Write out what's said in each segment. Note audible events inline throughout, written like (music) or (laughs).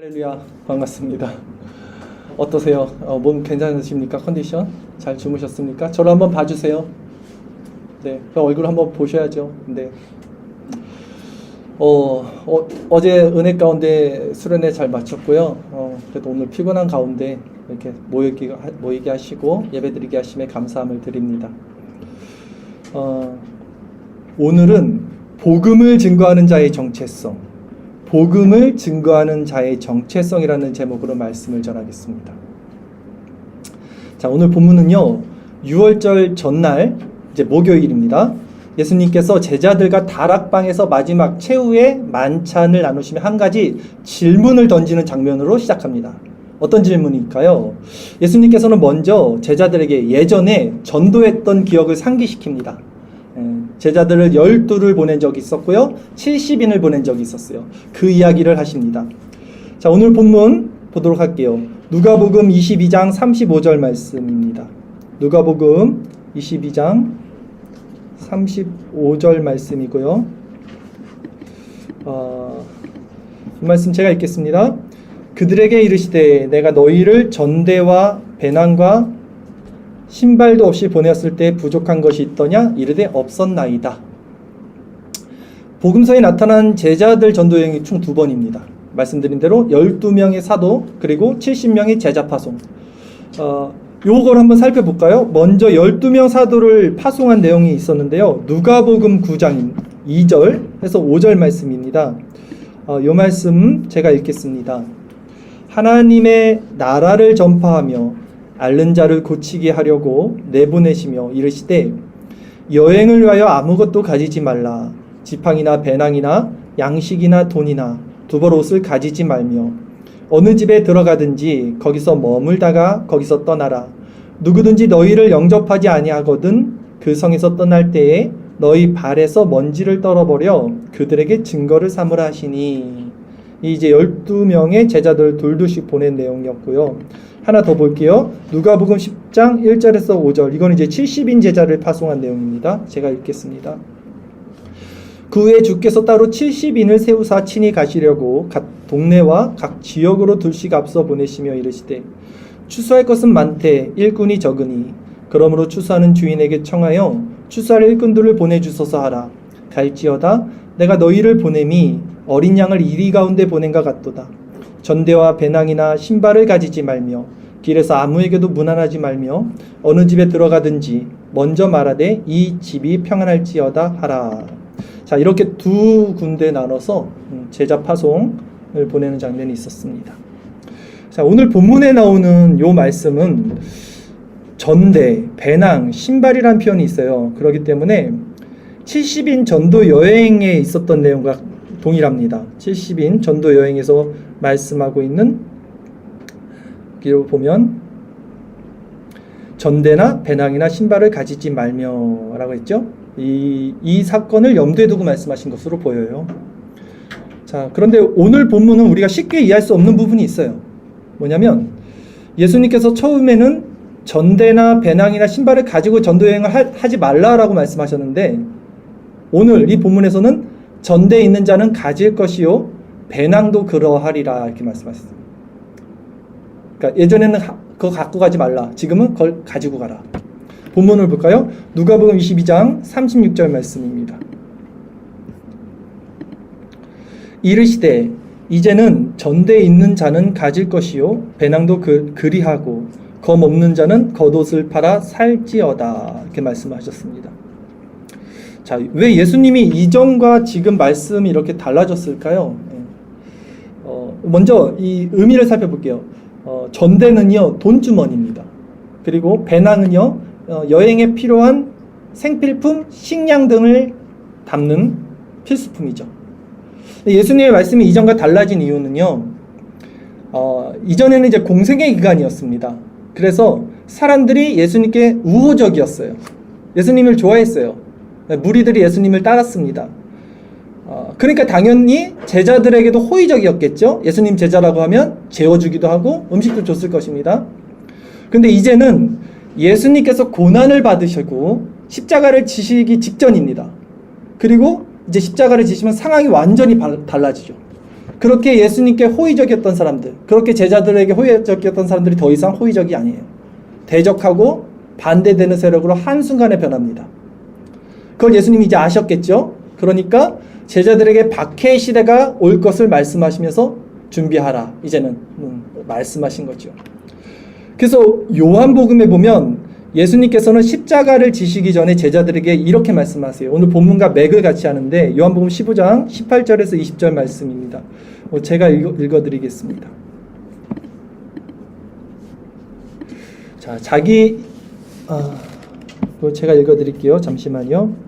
할렐루야 반갑습니다. 어떠세요? 어, 몸 괜찮으십니까? 컨디션 잘 주무셨습니까? 저를 한번 봐주세요. 네, 저 얼굴 한번 보셔야죠. 네. 어, 어, 제 은혜 가운데 수련회 잘 마쳤고요. 어, 그래도 오늘 피곤한 가운데 이렇게 모이게, 모이게 하시고 예배드리게 하심에 감사함을 드립니다. 어, 오늘은 복음을 증거하는 자의 정체성, 복음을 증거하는 자의 정체성이라는 제목으로 말씀을 전하겠습니다. 자, 오늘 본문은요. 6월절 전날 이제 목요일입니다. 예수님께서 제자들과 다락방에서 마지막 최후의 만찬을 나누시며 한 가지 질문을 던지는 장면으로 시작합니다. 어떤 질문일까요? 예수님께서는 먼저 제자들에게 예전에 전도했던 기억을 상기시킵니다. 예, 제자들을 열두를 보낸 적이 있었고요. 70인을 보낸 적이 있었어요. 그 이야기를 하십니다. 자, 오늘 본문 보도록 할게요. 누가복음 22장 35절 말씀입니다. 누가복음 22장 35절 말씀이고요. 어, 이 말씀 제가 읽겠습니다. 그들에게 이르시되 내가 너희를 전대와 배난과 신발도 없이 보내었을 때 부족한 것이 있더냐 이르되 없었나이다. 복음서에 나타난 제자들 전도 여행이 총 두 번입니다. 말씀드린 대로 12명의 사도 그리고 70명의 제자 파송. 어, 요걸 한번 살펴볼까요? 먼저 12명 사도를 파송한 내용이 있었는데요. 누가복음 9장 2절 해서 5절 말씀입니다. 어, 요 말씀 제가 읽겠습니다. 하나님의 나라를 전파하며 앓는 자를 고치게 하려고 내보내시며 이르시되 여행을 위하여 아무것도 가지지 말라. 지팡이나 배낭이나 양식이나 돈이나 두벌 옷을 가지지 말며 어느 집에 들어가든지 거기서 머물다가 거기서 떠나라. 누구든지 너희를 영접하지 아니하거든 그 성에서 떠날 때에 너희 발에서 먼지를 떨어버려 그들에게 증거를 삼으라 하시니 이제 12명의 제자들 둘둘씩 보낸 내용이었고요. 하나 더 볼게요. 누가복음 10장 1절에서 5절. 이건 이제 70인 제자를 파송한 내용입니다. 제가 읽겠습니다. 그 후에 주께서 따로 70인을 세우사 친히 가시려고 각 동네와 각 지역으로 둘씩 앞서 보내시며 이르시되 추수할 것은 많되 일꾼이 적으니 그러므로 추수하는 주인에게 청하여 추수할 일꾼들을 보내주소서 하라 갈지어다 내가 너희를 보냄이 어린 양을 이리 가운데 보낸가 같도다 전대와 배낭이나 신발을 가지지 말며 길에서 아무에게도 무난하지 말며 어느 집에 들어가든지 먼저 말하되 이 집이 평안할지어다 하라. 자 이렇게 두 군데 나눠서 음, 제자 파송을 보내는 장면이 있었습니다. 자 오늘 본문에 나오는 요 말씀은 전대, 배낭, 신발이란 표현이 있어요. 그렇기 때문에 70인 전도 여행에 있었던 내용과 동일합니다. 70인 전도 여행에서 말씀하고 있는 기로 보면 전대나 배낭이나 신발을 가지지 말며라고 했죠. 이, 이 사건을 염두에 두고 말씀하신 것으로 보여요. 자, 그런데 오늘 본문은 우리가 쉽게 이해할 수 없는 부분이 있어요. 뭐냐면 예수님께서 처음에는 전대나 배낭이나 신발을 가지고 전도 여행을 하, 지 말라라고 말씀하셨는데 오늘 이 본문에서는 전대에 있는 자는 가질 것이요 배낭도 그러하리라 이렇게 말씀하셨어요. 그러니까 예전에는 그거 갖고 가지 말라. 지금은 그걸 가지고 가라. 본문을 볼까요? 누가복음 22장 36절 말씀입니다. 이르시되 이제는 전대에 있는 자는 가질 것이요 배낭도 그, 그리하고 검 없는 자는 겉옷을 팔아 살지어다 이렇게 말씀하셨습니다. 자, 왜 예수님이 이전과 지금 말씀이 이렇게 달라졌을까요? 예. 어, 먼저 이 의미를 살펴볼게요. 어, 전대는요 돈주머니입니다. 그리고 배낭은요 어, 여행에 필요한 생필품, 식량 등을 담는 필수품이죠. 예수님의 말씀이 이전과 달라진 이유는요. 어, 이전에는 이제 공생의 기간이었습니다. 그래서 사람들이 예수님께 우호적이었어요. 예수님을 좋아했어요. 무리들이 예수님을 따랐습니다. 어, 그러니까 당연히 제자들에게도 호의적이었겠죠. 예수님 제자라고 하면 재워주기도 하고 음식도 줬을 것입니다. 근데 이제는 예수님께서 고난을 받으시고 십자가를 지시기 직전입니다. 그리고 이제 십자가를 지시면 상황이 완전히 달라지죠. 그렇게 예수님께 호의적이었던 사람들, 그렇게 제자들에게 호의적이었던 사람들이 더 이상 호의적이 아니에요. 대적하고 반대되는 세력으로 한순간에 변합니다. 그걸 예수님이 이제 아셨겠죠? 그러니까 제자들에게 박해 시대가 올 것을 말씀하시면서 준비하라. 이제는 음, 말씀하신 거죠. 그래서 요한복음에 보면 예수님께서는 십자가를 지시기 전에 제자들에게 이렇게 말씀하세요. 오늘 본문과 맥을 같이 하는데 요한복음 15장 18절에서 20절 말씀입니다. 어, 제가 읽어, 드리겠습니다 자, 자기 아, 또 제가 읽어 드릴게요. 잠시만요.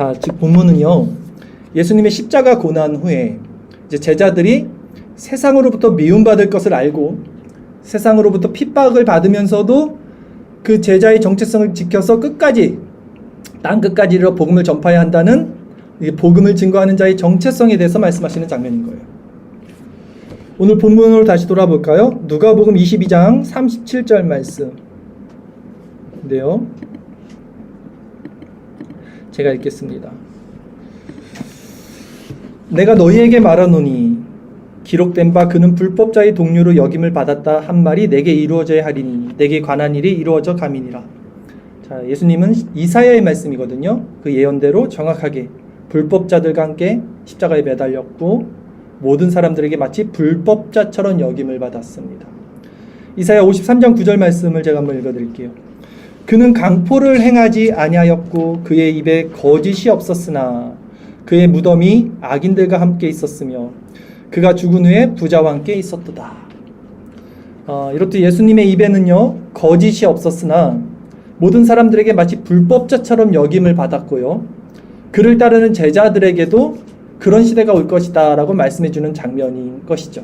자, 즉 본문은요. 예수님의 십자가 고난 후에 이제 제자들이 세상으로부터 미움받을 것을 알고 세상으로부터 핍박을 받으면서도 그 제자의 정체성을 지켜서 끝까지 땅 끝까지 이르러 복음을 전파해야 한다는 복음을 증거하는 자의 정체성에 대해서 말씀하시는 장면인 거예요. 오늘 본문으로 다시 돌아볼까요? 누가복음 22장 37절 말씀인데요. 제가 읽겠습니다. 내가 너희에게 말하노니 기록된 바 그는 불법자의 동료로 여김을 받았다 한 말이 내게 이루어져야 하리니 내게 관한 일이 이루어져 가미니라. 자, 예수님은 이사야의 말씀이거든요. 그 예언대로 정확하게 불법자들과 함께 십자가에 매달렸고 모든 사람들에게 마치 불법자처럼 여김을 받았습니다. 이사야 53장 9절 말씀을 제가 한번 읽어 드릴게요. 그는 강포를 행하지 아니하였고 그의 입에 거짓이 없었으나 그의 무덤이 악인들과 함께 있었으며 그가 죽은 후에 부자와 함께 있었도다. 어, 이렇듯 예수님의 입에는요 거짓이 없었으나 모든 사람들에게 마치 불법자처럼 여김을 받았고요. 그를 따르는 제자들에게도 그런 시대가 올 것이다라고 말씀해 주는 장면인 것이죠.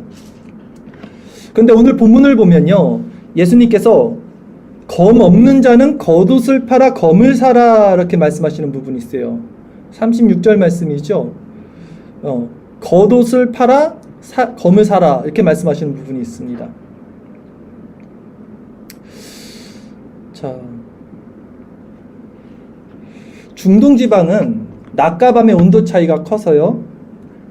근데 오늘 본문을 보면요. 예수님께서 검 없는 자는 겉옷을 팔아 검을 사라 이렇게 말씀하시는 부분이 있어요. 36절 말씀이죠. 어, 겉옷을 팔아 사, 검을 사라 이렇게 말씀하시는 부분이 있습니다. 자, 중동 지방은 낮과 밤의 온도 차이가 커서요.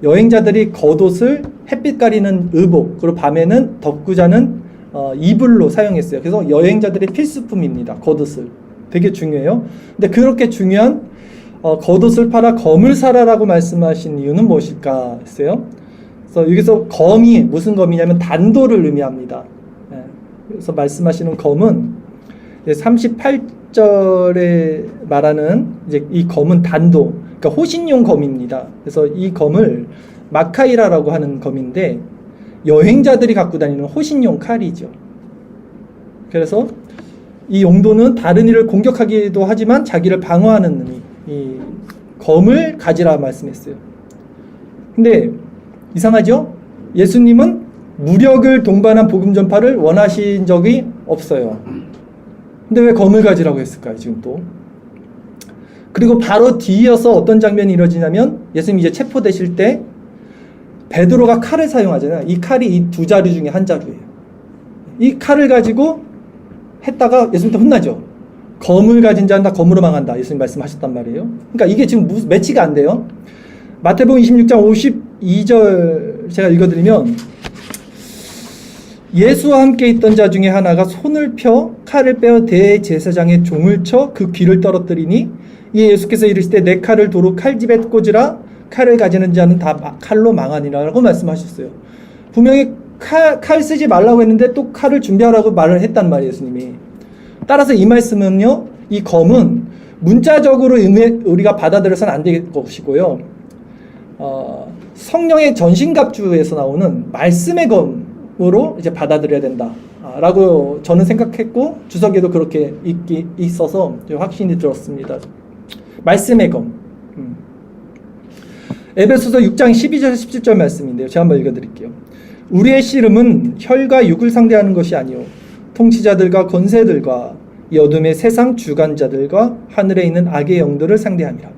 여행자들이 겉옷을 햇빛 가리는 의복, 그리고 밤에는 덮고 자는 어, 이불로 사용했어요. 그래서 여행자들의 필수품입니다. 겉옷을. 되게 중요해요. 근데 그렇게 중요한 어, 겉옷을 팔아 검을 사라라고 말씀하신 이유는 무엇일까 했어요. 그래서 여기서 검이 무슨 검이냐면 단도를 의미합니다. 예. 그래서 말씀하시는 검은 38절에 말하는 이제 이 검은 단도, 그러니까 호신용 검입니다. 그래서 이 검을 마카이라라고 하는 검인데 여행자들이 갖고 다니는 호신용 칼이죠. 그래서 이 용도는 다른 이를 공격하기도 하지만 자기를 방어하는 이, 이 검을 가지라 말씀했어요. 근데 이상하죠? 예수님은 무력을 동반한 복음 전파를 원하신 적이 없어요. 근데 왜 검을 가지라고 했을까요, 지금 또? 그리고 바로 뒤이어서 어떤 장면이 이루어지냐면 예수님 이제 체포되실 때 베드로가 칼을 사용하잖아요. 이 칼이 이 두 자루 중에 한 자루예요. 이 칼을 가지고 했다가 예수님한테 혼나죠. 검을 가진 자는 다 검으로 망한다. 예수님 말씀하셨단 말이에요. 그러니까 이게 지금 무슨 매치가 안 돼요. 마태복음 26장 52절 제가 읽어드리면 예수와 함께 있던 자 중에 하나가 손을 펴 칼을 빼어 대제사장의 종을 쳐 그 귀를 떨어뜨리니 이 예수께서 이르시되 내 칼을 도로 칼집에 꽂으라 칼을 가지는 자는 다 칼로 망하니라라고 말씀하셨어요. 분명히 칼, 칼 쓰지 말라고 했는데 또 칼을 준비하라고 말을 했단 말이에요, 예수님이. 따라서 이 말씀은요, 이 검은 문자적으로 우리가 받아들여서는 안 될 것이고요. 어, 성령의 전신갑주에서 나오는 말씀의 검으로 이제 받아들여야 된다라고 저는 생각했고 주석에도 그렇게 있기 있어서 확신이 들었습니다. 말씀의 검. 음. 에베소서 6장 12절 17절 말씀인데요. 제가 한번 읽어드릴게요. 우리의 씨름은 혈과 육을 상대하는 것이 아니요 통치자들과 권세들과 이 어둠의 세상 주관자들과 하늘에 있는 악의 영들을 상대함이라.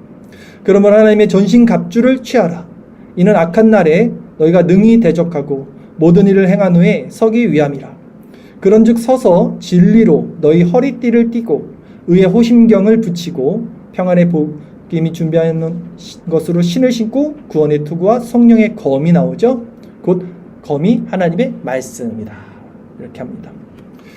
그러므로 하나님의 전신 갑주를 취하라. 이는 악한 날에 너희가 능히 대적하고 모든 일을 행한 후에 서기 위함이라. 그런즉 서서 진리로 너희 허리띠를 띠고 의의 호심경을 붙이고 평안의 복 임이 준비하는 것으로 신을 신고 구원의 투구와 성령의 검이 나오죠. 곧 검이 하나님의 말씀이다. 이렇게 합니다.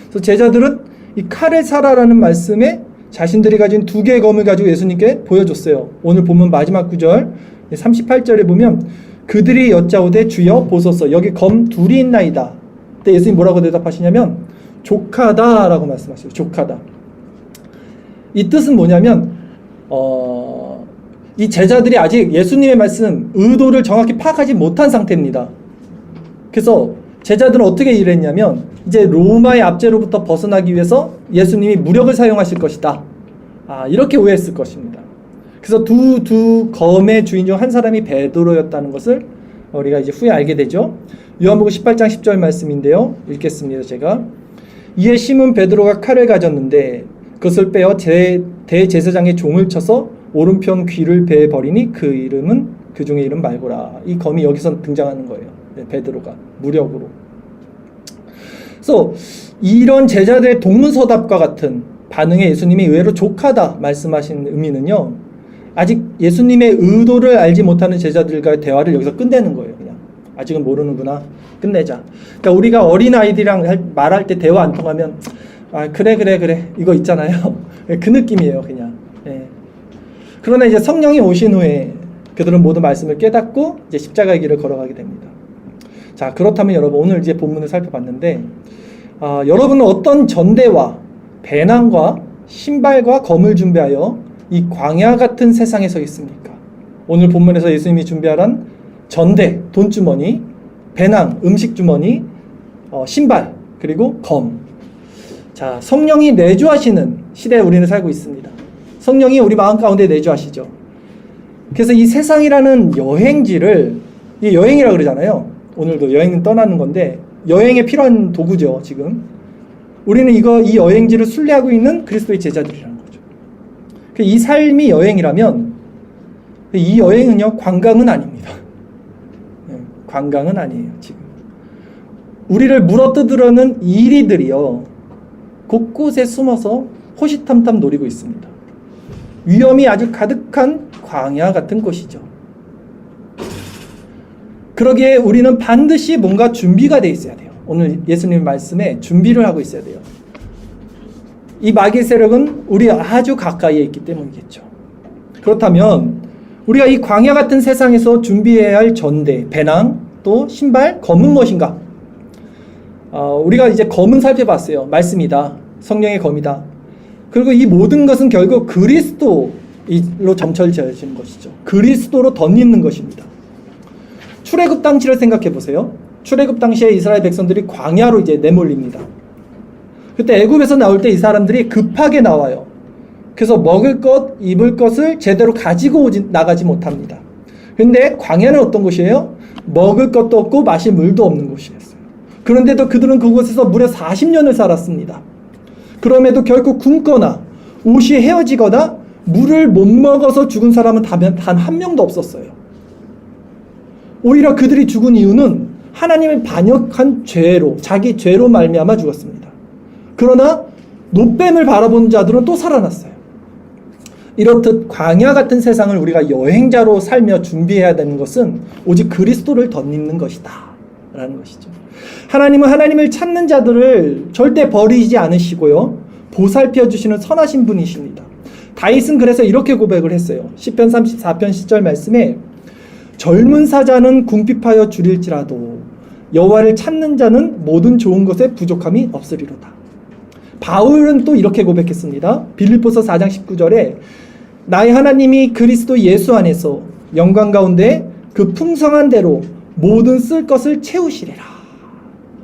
그래서 제자들은 이 칼을 사라라는 말씀에 자신들이 가진 두 개의 검을 가지고 예수님께 보여줬어요. 오늘 보면 마지막 구절 38절에 보면 그들이 여짜오되 주여 보소서 여기 검 둘이 있나이다. 그때 예수님 뭐라고 대답하시냐면 족하다라고 말씀하세요. 족하다. 이 뜻은 뭐냐면 어, 이 제자들이 아직 예수님의 말씀 의도를 정확히 파악하지 못한 상태입니다. 그래서 제자들은 어떻게 일했냐면 이제 로마의 압제로부터 벗어나기 위해서 예수님이 무력을 사용하실 것이다. 아, 이렇게 오해했을 것입니다. 그래서 두, 두 검의 주인 중 한 사람이 베드로였다는 것을 우리가 이제 후에 알게 되죠. 요한복음 18장 10절 말씀인데요. 읽겠습니다. 제가. 이에 시몬 베드로가 칼을 가졌는데 그것을 빼어 제, 대제사장의 종을 쳐서 오른편 귀를 베어 버리니 그 이름은 그 중의 이름 말고라. 이 검이 여기서 등장하는 거예요. 네, 베드로가 무력으로. 그래서 이런 제자들의 동문서답과 같은 반응에 예수님이 의외로 족하다 말씀하신 의미는요. 아직 예수님의 의도를 알지 못하는 제자들과의 대화를 여기서 끝내는 거예요. 그냥 아직은 모르는구나. 끝내자. 그러니까 우리가 어린 아이들이랑 할- 말할 때 대화 안 통하면 아 그래 그래 그래 이거 있잖아요. (laughs) 그 느낌이에요. 그냥. 예. 그러나 이제 성령이 오신 후에 그들은 모두 말씀을 깨닫고 이제 십자가의 길을 걸어가게 됩니다. 자 그렇다면 여러분 오늘 이제 본문을 살펴봤는데 아, 여러분은 어떤 전대와 배낭과 신발과 검을 준비하여 이 광야 같은 세상에 서 있습니까? 오늘 본문에서 예수님이 준비하란 전대, 돈주머니, 배낭, 음식주머니, 어, 신발, 그리고 검. 자, 성령이 내주하시는 시대에 우리는 살고 있습니다. 성령이 우리 마음 가운데 내주하시죠. 그래서 이 세상이라는 여행지를, 이 여행이라 그러잖아요. 오늘도 여행 떠나는 건데, 여행에 필요한 도구죠, 지금. 우리는 이거, 이 여행지를 순례하고 있는 그리스도의 제자들이라는 거죠. 그이 삶이 여행이라면, 이 여행은요, 관광은 아닙니다. 예, 관광은 아니에요, 지금. 우리를 물어뜯으려는 이리들이요, 곳곳에 숨어서 호시탐탐 노리고 있습니다. 위험이 아주 가득한 광야 같은 곳이죠. 그러기에 우리는 반드시 뭔가 준비가 돼 있어야 돼요. 오늘 예수님 말씀에 준비를 하고 있어야 돼요. 이 마귀 세력은 우리 아주 가까이에 있기 때문이겠죠. 그렇다면 우리가 이 광야 같은 세상에서 준비해야 할 전대, 배낭, 또 신발, 검은 무엇인가? 어, 우리가 이제 검은 살펴봤어요. 말씀이다. 성령의 검이다. 그리고 이 모든 것은 결국 그리스도로 점철되어지는 것이죠. 그리스도로 덧입는 것입니다. 출애굽 당시를 생각해 보세요. 출애굽 당시에 이스라엘 백성들이 광야로 이제 내몰립니다. 그때 애굽에서 나올 때 이 사람들이 급하게 나와요. 그래서 먹을 것, 입을 것을 제대로 가지고 오지, 나가지 못합니다. 근데 광야는 어떤 곳이에요? 먹을 것도 없고 마실 물도 없는 곳이었어요. 그런데도 그들은 그곳에서 무려 40년을 살았습니다. 그럼에도 결국 굶거나 옷이 헤어지거나 물을 못 먹어서 죽은 사람은 단 한 명도 없었어요. 오히려 그들이 죽은 이유는 하나님의 반역한 죄로 자기 죄로 말미암아 죽었습니다. 그러나 노뱀을 바라본 자들은 또 살아났어요. 이렇듯 광야 같은 세상을 우리가 여행자로 살며 준비해야 되는 것은 오직 그리스도를 덧입는 것이다. 라는 것이죠. 하나님은 하나님을 찾는 자들을 절대 버리지 않으시고요. 보살펴 주시는 선하신 분이십니다. 다윗은 그래서 이렇게 고백을 했어요. 10편 34편 10절 말씀에 젊은 사자는 궁핍하여 줄일지라도 여호와를 찾는 자는 모든 좋은 것에 부족함이 없으리로다. 바울은 또 이렇게 고백했습니다. 빌립보서 4장 19절에 나의 하나님이 그리스도 예수 안에서 영광 가운데 그 풍성한 대로 모든 쓸 것을 채우시리라.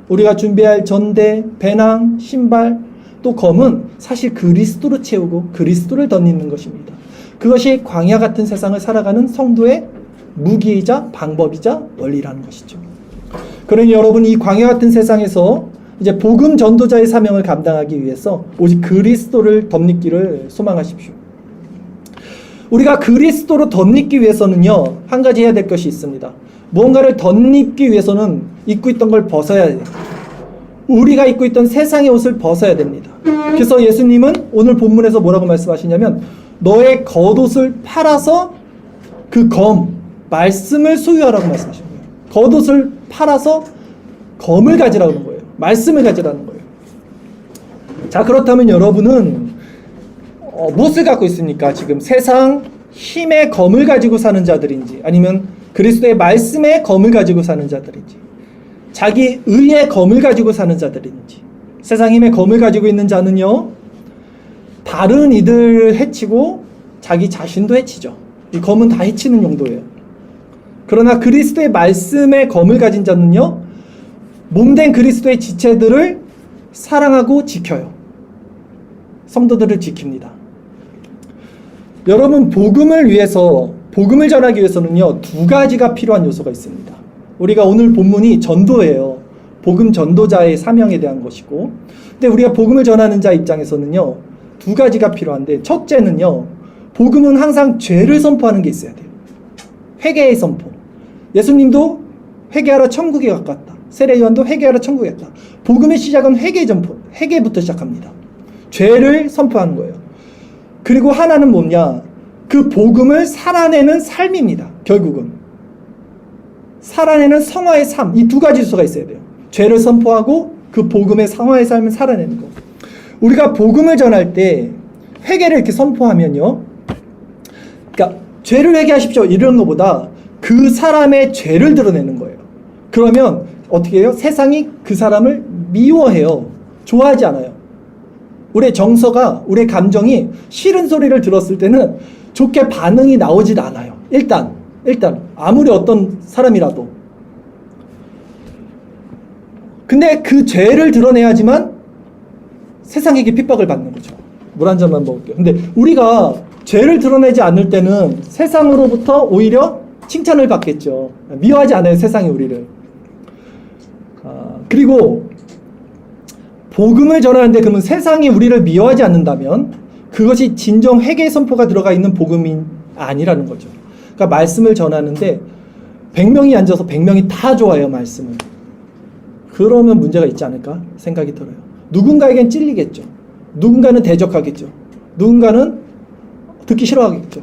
우리가 준비할 전대, 배낭, 신발, 또 검은 사실 그리스도로 채우고 그리스도를 덧입는 것입니다. 그것이 광야 같은 세상을 살아가는 성도의 무기이자 방법이자 원리라는 것이죠. 그러니 여러분 이 광야 같은 세상에서 이제 복음 전도자의 사명을 감당하기 위해서 오직 그리스도를 덧입기를 소망하십시오. 우리가 그리스도로 덧입기 위해서는요 한 가지 해야 될 것이 있습니다. 무언가를 덧입기 위해서는 입고 있던 걸 벗어야 돼요. 우리가 입고 있던 세상의 옷을 벗어야 됩니다. 그래서 예수님은 오늘 본문에서 뭐라고 말씀하시냐면 너의 겉옷을 팔아서 그 검, 말씀을 소유하라고 말씀하신 거예요. 겉옷을 팔아서 검을 가지라고 하는 거예요. 말씀을 가지라는 거예요. 자, 그렇다면 여러분은 어, 무엇을 갖고 있습니까? 지금 세상 힘의 검을 가지고 사는 자들인지 아니면 그리스도의 말씀의 검을 가지고 사는 자들인지 자기 의의 검을 가지고 사는 자들인지 세상 힘의 검을 가지고 있는 자는요 다른 이들을 해치고 자기 자신도 해치죠. 이 검은 다 해치는 용도예요. 그러나 그리스도의 말씀의 검을 가진 자는요 몸된 그리스도의 지체들을 사랑하고 지켜요. 성도들을 지킵니다. 여러분 복음을 위해서 복음을 전하기 위해서는요 두 가지가 필요한 요소가 있습니다. 우리가 오늘 본문이 전도예요. 복음 전도자의 사명에 대한 것이고, 근데 우리가 복음을 전하는 자 입장에서는요 두 가지가 필요한데 첫째는요 복음은 항상 죄를 선포하는 게 있어야 돼요. 회개의 선포. 예수님도 회개하라 천국에 가깝다. 세례 요한도 회개하라 천국에 갔다. 복음의 시작은 회개 전포, 회개부터 시작합니다. 죄를 선포하는 거예요. 그리고 하나는 뭐냐? 그 복음을 살아내는 삶입니다. 결국은. 살아내는 성화의 삶. 이 두 가지 수가 있어야 돼요. 죄를 선포하고 그 복음의 성화의 삶을 살아내는 거. 우리가 복음을 전할 때 회개를 이렇게 선포하면요. 그러니까 죄를 회개하십시오. 이런 것보다 그 사람의 죄를 드러내는 거예요. 그러면 어떻게 해요? 세상이 그 사람을 미워해요. 좋아하지 않아요. 우리의 정서가, 우리의 감정이 싫은 소리를 들었을 때는 좋게 반응이 나오질 않아요. 일단, 일단, 아무리 어떤 사람이라도. 근데 그 죄를 드러내야지만 세상에게 핍박을 받는 거죠. 물 한 잔만 먹을게요. 근데 우리가 죄를 드러내지 않을 때는 세상으로부터 오히려 칭찬을 받겠죠. 미워하지 않아요, 세상이 우리를. 아, 그리고 복음을 전하는데 그러면 세상이 우리를 미워하지 않는다면 그것이 진정 회개 선포가 들어가 있는 복음이 아니라는 거죠. 그러니까 말씀을 전하는데 100명이 앉아서 100명이 다 좋아해요, 말씀을. 그러면 문제가 있지 않을까 생각이 들어요. 누군가에겐 찔리겠죠. 누군가는 대적하겠죠. 누군가는 듣기 싫어하겠죠.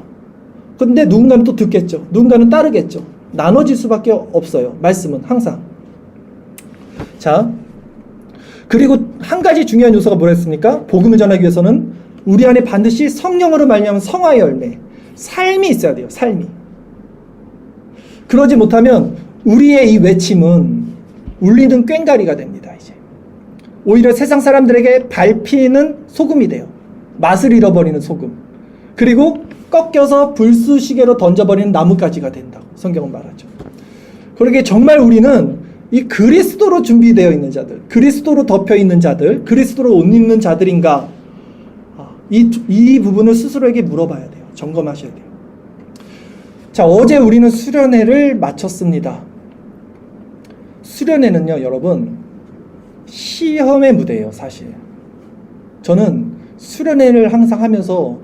근데 누군가는 또 듣겠죠. 누군가는 따르겠죠. 나눠질 수밖에 없어요. 말씀은 항상. 자, 그리고 한 가지 중요한 요소가 뭐랬습니까? 복음을 전하기 위해서는 우리 안에 반드시 성령으로 말미암은 성화의 열매, 삶이 있어야 돼요. 삶이. 그러지 못하면 우리의 이 외침은 울리는 꽹가리가 됩니다. 이제 오히려 세상 사람들에게 밟히는 소금이 돼요. 맛을 잃어버리는 소금. 그리고 꺾여서 불수시개로 던져버리는 나뭇가지가 된다고 성경은 말하죠. 그러게 정말 우리는 이 그리스도로 준비되어 있는 자들, 그리스도로 덮여 있는 자들, 그리스도로 옷 입는 자들인가? 아, 이, 이 부분을 스스로에게 물어봐야 돼요. 점검하셔야 돼요. 자, 어제 우리는 수련회를 마쳤습니다. 수련회는요, 여러분, 시험의 무대예요, 사실. 저는 수련회를 항상 하면서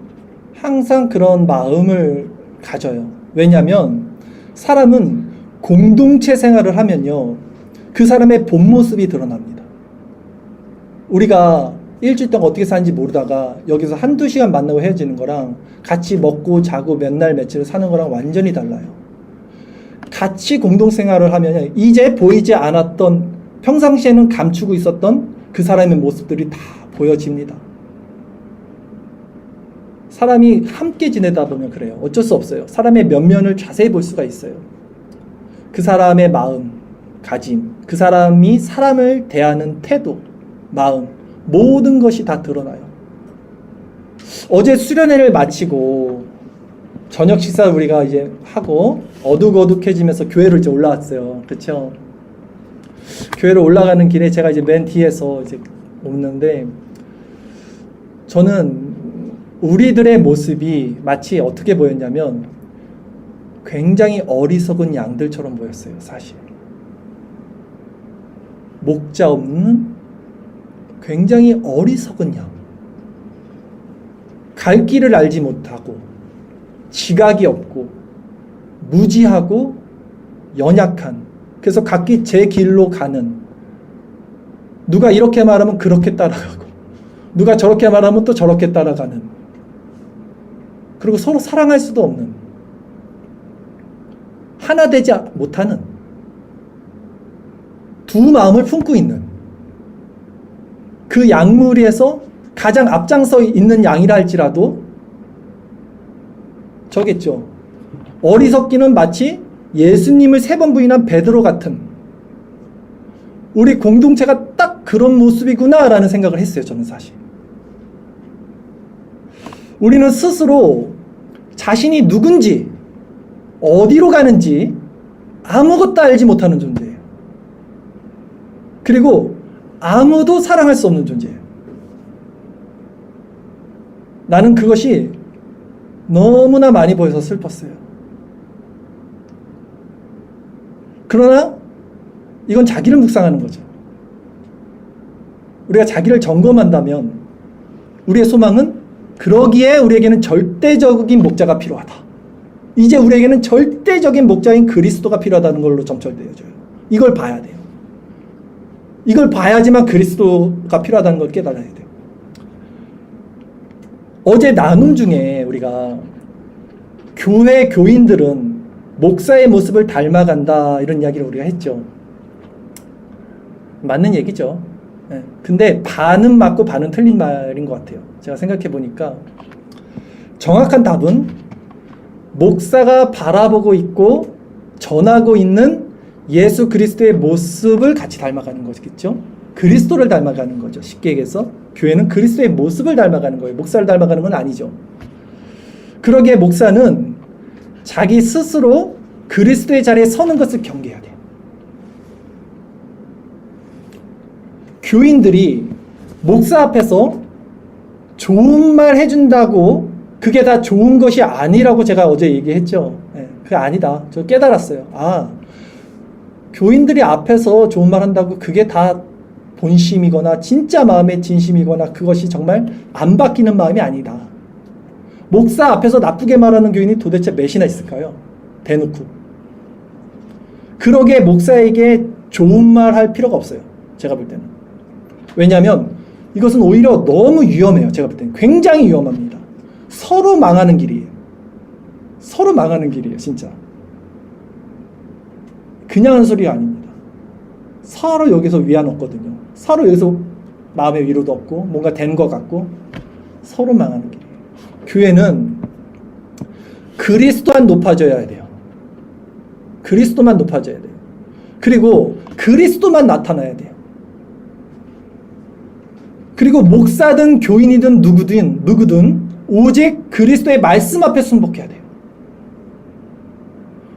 항상 그런 마음을 가져요. 왜냐하면 사람은 공동체 생활을 하면요, 그 사람의 본 모습이 드러납니다. 우리가 일주일 동안 어떻게 사는지 모르다가 여기서 한두 시간 만나고 헤어지는 거랑 같이 먹고 자고 몇 날 며칠 사는 거랑 완전히 달라요. 같이 공동생활을 하면 이제 보이지 않았던 평상시에는 감추고 있었던 그 사람의 모습들이 다 보여집니다. 사람이 함께 지내다 보면 그래요. 어쩔 수 없어요. 사람의 면면을 자세히 볼 수가 있어요. 그 사람의 마음, 가짐, 그 사람이 사람을 대하는 태도, 마음, 모든 것이 다 드러나요. 어제 수련회를 마치고 저녁 식사 우리가 이제 하고 어둑어둑해지면서 교회로 이제 올라왔어요. 그렇죠? 교회로 올라가는 길에 제가 이제 맨 뒤에서 이제 오는데 저는 우리들의 모습이 마치 어떻게 보였냐면 굉장히 어리석은 양들처럼 보였어요, 사실. 목자 없는 굉장히 어리석은 양. 갈 길을 알지 못하고, 지각이 없고, 무지하고, 연약한. 그래서 각기 제 길로 가는. 누가 이렇게 말하면 그렇게 따라가고, 누가 저렇게 말하면 또 저렇게 따라가는. 그리고 서로 사랑할 수도 없는. 하나 되지 못하는. 두 마음을 품고 있는. 그 양무리에서 가장 앞장서 있는 양이라 할지라도 저겠죠. 어리석기는 마치 예수님을 세 번 부인한 베드로 같은 우리 공동체가 딱 그런 모습이구나라는 생각을 했어요. 저는 사실. 우리는 스스로 자신이 누군지 어디로 가는지 아무것도 알지 못하는 존재예요. 그리고 아무도 사랑할 수 없는 존재예요. 나는 그것이 너무나 많이 보여서 슬펐어요. 그러나 이건 자기를 묵상하는 거죠. 우리가 자기를 점검한다면 우리의 소망은 그러기에 우리에게는 절대적인 목자가 필요하다. 이제 우리에게는 절대적인 목자인 그리스도가 필요하다는 걸로 점철되어져요. 이걸 봐야 돼요. 이걸 봐야지만 그리스도가 필요하다는 걸 깨달아야 돼요. 어제 나눔 중에 우리가 교회 교인들은 목사의 모습을 닮아간다 이런 이야기를 우리가 했죠. 맞는 얘기죠. 예. 근데 반은 맞고 반은 틀린 말인 것 같아요. 제가 생각해 보니까 정확한 답은 목사가 바라보고 있고 전하고 있는 예수 그리스도의 모습을 같이 닮아가는 거겠죠. 그리스도를 닮아가는 거죠. 쉽게 얘기해서 교회는 그리스도의 모습을 닮아가는 거예요. 목사를 닮아가는 건 아니죠. 그러기에 목사는 자기 스스로 그리스도의 자리에 서는 것을 경계해야 돼요. 교인들이 목사 앞에서 좋은 말 해준다고 그게 다 좋은 것이 아니라고 제가 어제 얘기했죠. 네, 그게 아니다. 저 깨달았어요. 아, 교인들이 앞에서 좋은 말 한다고 그게 다 본심이거나 진짜 마음의 진심이거나 그것이 정말 안 바뀌는 마음이 아니다. 목사 앞에서 나쁘게 말하는 교인이 도대체 몇이나 있을까요? 대놓고. 그러게 목사에게 좋은 말 할 필요가 없어요. 제가 볼 때는. 왜냐하면 이것은 오히려 너무 위험해요. 제가 볼 때는. 굉장히 위험합니다. 서로 망하는 길이에요. 서로 망하는 길이에요. 진짜. 그냥 하는 소리가 아닙니다. 서로 여기서 위안 얻거든요. 서로 여기서 마음의 위로도 얻고 뭔가 된 것 같고 서로 망하는 길이에요. 교회는 그리스도만 높아져야 돼요. 그리스도만 높아져야 돼요. 그리고 그리스도만 나타나야 돼요. 그리고 목사든 교인이든 누구든 누구든 오직 그리스도의 말씀 앞에 순복해야 돼요.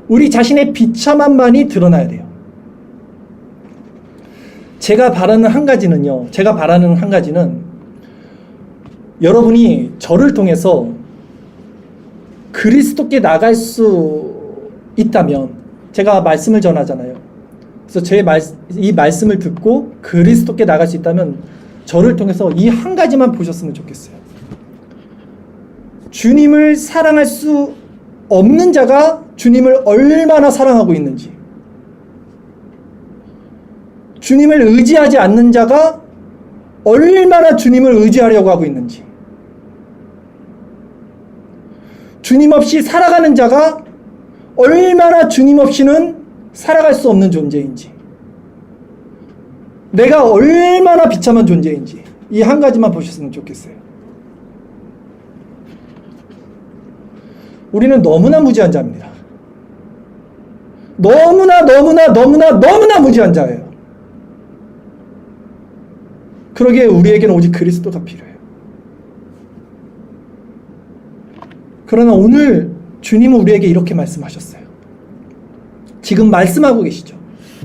우리 자신의 비참함만이 드러나야 돼요. 제가 바라는 한 가지는요. 제가 바라는 한 가지는 여러분이 저를 통해서 그리스도께 나갈 수 있다면 제가 말씀을 전하잖아요. 그래서 제 말, 이 말씀을 듣고 그리스도께 나갈 수 있다면 저를 통해서 이 한 가지만 보셨으면 좋겠어요. 주님을 사랑할 수 없는 자가 주님을 얼마나 사랑하고 있는지. 주님을 의지하지 않는 자가 얼마나 주님을 의지하려고 하고 있는지. 주님 없이 살아가는 자가 얼마나 주님 없이는 살아갈 수 없는 존재인지. 내가 얼마나 비참한 존재인지. 이 한 가지만 보셨으면 좋겠어요. 우리는 너무나 무지한 자입니다. 너무나 너무나 너무나 너무나 무지한 자예요. 그러기에 우리에게는 오직 그리스도가 필요해요. 그러나 오늘 주님은 우리에게 이렇게 말씀하셨어요. 지금 말씀하고 계시죠.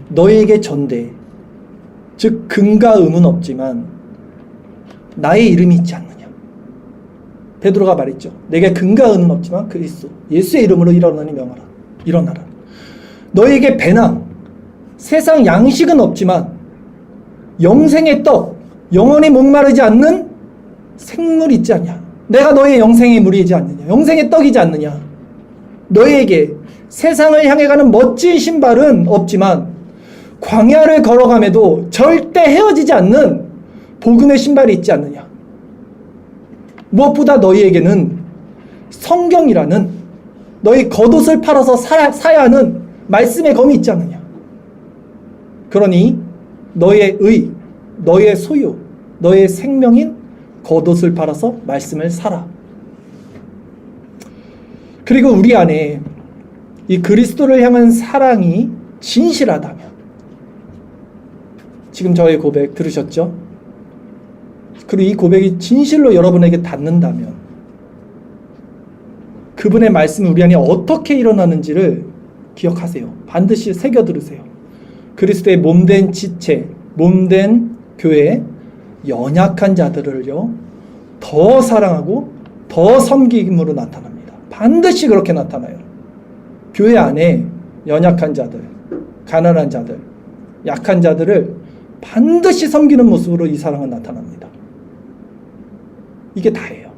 너에게 전대, 즉 금과 음은 없지만 나의 이름이 있지 않느냐. 베드로가 말했죠. 내게 금과 은은 없지만 그리스도 예수의 이름으로 일어나니 명하라. 일어나라. 너에게 배나 세상 양식은 없지만 영생의 떡, 영원히 목마르지 않는 생물 있지 않냐? 내가 너의 영생의 물이지 않느냐? 영생의 떡이지 않느냐? 너에게 세상을 향해 가는 멋진 신발은 없지만 광야를 걸어감에도 절대 헤어지지 않는 복음의 신발이 있지 않느냐? 무엇보다 너희에게는 성경이라는 너희 겉옷을 팔아서 사, 사야 하는 말씀의 검이 있지 않느냐? 그러니 너의 의, 너의 소유, 너의 생명인 겉옷을 팔아서 말씀을 사라. 그리고 우리 안에 이 그리스도를 향한 사랑이 진실하다면 지금 저의 고백 들으셨죠? 그리고 이 고백이 진실로 여러분에게 닿는다면 그분의 말씀이 우리 안에 어떻게 일어나는지를 기억하세요. 반드시 새겨 들으세요. 그리스도의 몸된 지체, 몸된 교회, 연약한 자들을요, 더 사랑하고 더 섬김으로 나타납니다. 반드시 그렇게 나타나요. 교회 안에 연약한 자들, 가난한 자들, 약한 자들을 반드시 섬기는 모습으로 이 사랑은 나타납니다. 이게 다예요.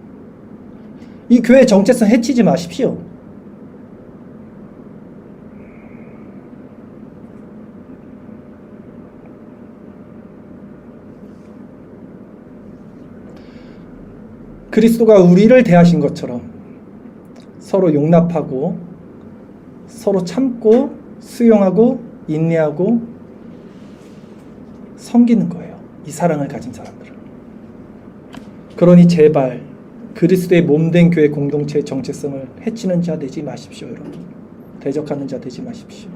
이 교회 정체성 해치지 마십시오. 그리스도가 우리를 대하신 것처럼 서로 용납하고 서로 참고 수용하고 인내하고 섬기는 거예요. 이 사랑을 가진 사람들은. 그러니 제발 그리스도의 몸된 교회 공동체의 정체성을 해치는 자 되지 마십시오, 여러분. 대적하는 자 되지 마십시오.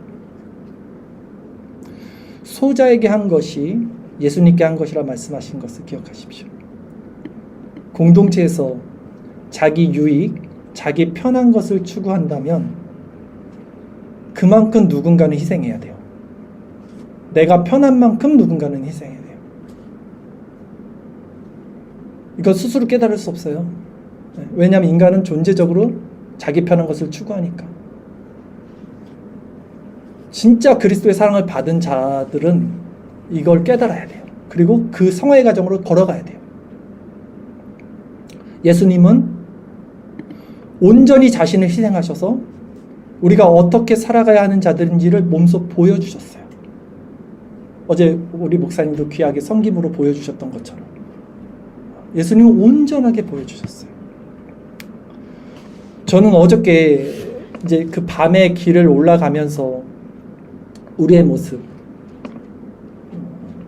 소자에게 한 것이 예수님께 한 것이라 말씀하신 것을 기억하십시오. 공동체에서 자기 유익, 자기 편한 것을 추구한다면 그만큼 누군가는 희생해야 돼요. 내가 편한 만큼 누군가는 희생해야 돼요. 이거 스스로 깨달을 수 없어요. 네, 왜냐하면 인간은 존재적으로 자기 편한 것을 추구하니까. 진짜 그리스도의 사랑을 받은 자들은 이걸 깨달아야 돼요. 그리고 그 성화의 과정으로 걸어가야 돼요. 예수님은 온전히 자신을 희생하셔서 우리가 어떻게 살아가야 하는 자들인지를 몸소 보여주셨어요. 어제 우리 목사님도 귀하게 성김으로 보여주셨던 것처럼 예수님은 온전하게 보여주셨어요. 저는 어저께 이제 그 밤의 길을 올라가면서 우리의 모습,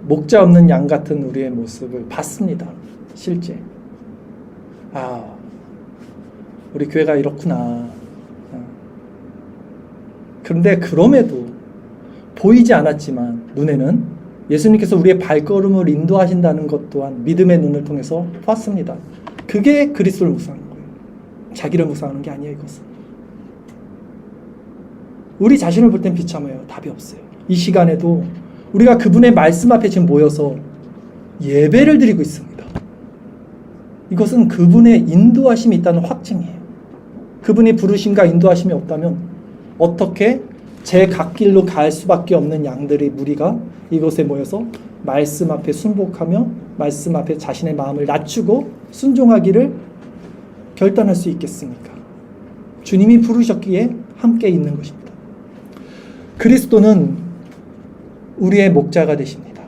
목자 없는 양 같은 우리의 모습을 봤습니다. 실제. 아, 우리 교회가 이렇구나. 어. 그런데 그럼에도 보이지 않았지만 눈에는 예수님께서 우리의 발걸음을 인도하신다는 것 또한 믿음의 눈을 통해서 봤습니다. 그게 그리스도를 묵상하는 거예요. 자기를 묵상하는 게 아니에요, 이것은. 우리 자신을 볼 땐 비참해요. 답이 없어요. 이 시간에도 우리가 그분의 말씀 앞에 지금 모여서 예배를 드리고 있습니다. 이것은 그분의 인도하심이 있다는 확증이에요. 그분이 부르심과 인도하심이 없다면 어떻게 제 갓길로 갈 수밖에 없는 양들의 무리가 이곳에 모여서 말씀 앞에 순복하며 말씀 앞에 자신의 마음을 낮추고 순종하기를 결단할 수 있겠습니까? 주님이 부르셨기에 함께 있는 것입니다. 그리스도는 우리의 목자가 되십니다.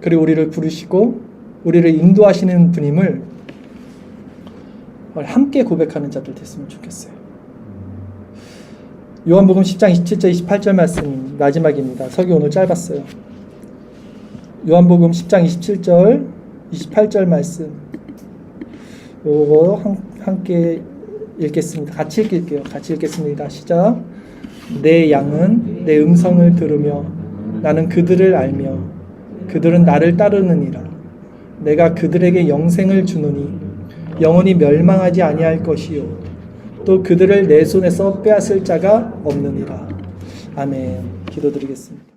그리고 우리를 부르시고 우리를 인도하시는 분임을 함께 고백하는 자들 됐으면 좋겠어요. 요한복음 10장 27절 28절 말씀 마지막입니다. 설교 오늘 짧았어요. 요한복음 10장 27절 28절 말씀 요거 함께 읽겠습니다. 같이 읽을게요. 같이 읽겠습니다. 시작. 내 양은 내 음성을 들으며 나는 그들을 알며 그들은 나를 따르느니라. 내가 그들에게 영생을 주노니 영원히 멸망하지 아니할 것이요 또 그들을 내 손에서 빼앗을 자가 없느니라. 아멘. 기도드리겠습니다.